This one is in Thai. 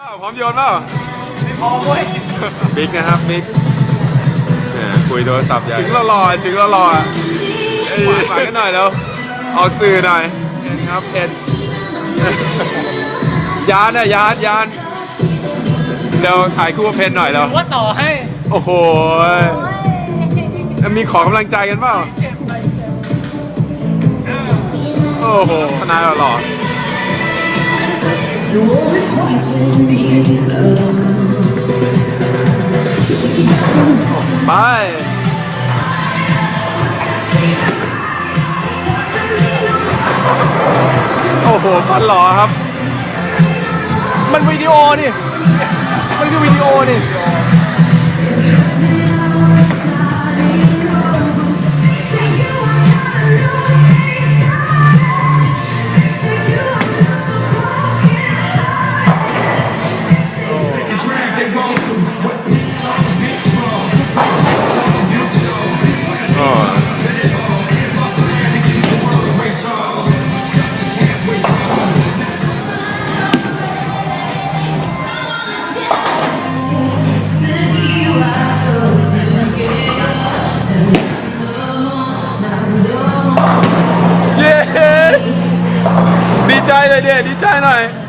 อ้าวพร้อมโยนเปล่าพอเว้ยบิ๊กนะครับบิ๊กเนี่ยคุยโทรศัพท์ใหญ่ถึงรอๆถึงรอๆอะฝากฝากกันหน่อยแล้วออกสื่อหน่อยเห็นครับเห็นยานน่ะยานยานเดี๋ยวถ่ายคู่กับเพนหน่อยแล้วว่าต่อให้ โอ้โหมีขอกำลังใจกันเปล่าโอ้โหทนายหล่อ ไปโอ้โหฟันหล่อครับ มันวิดีโอนี่ มันคือวิดีโอนี่ ใจเลยเด็ดีใจหน่อย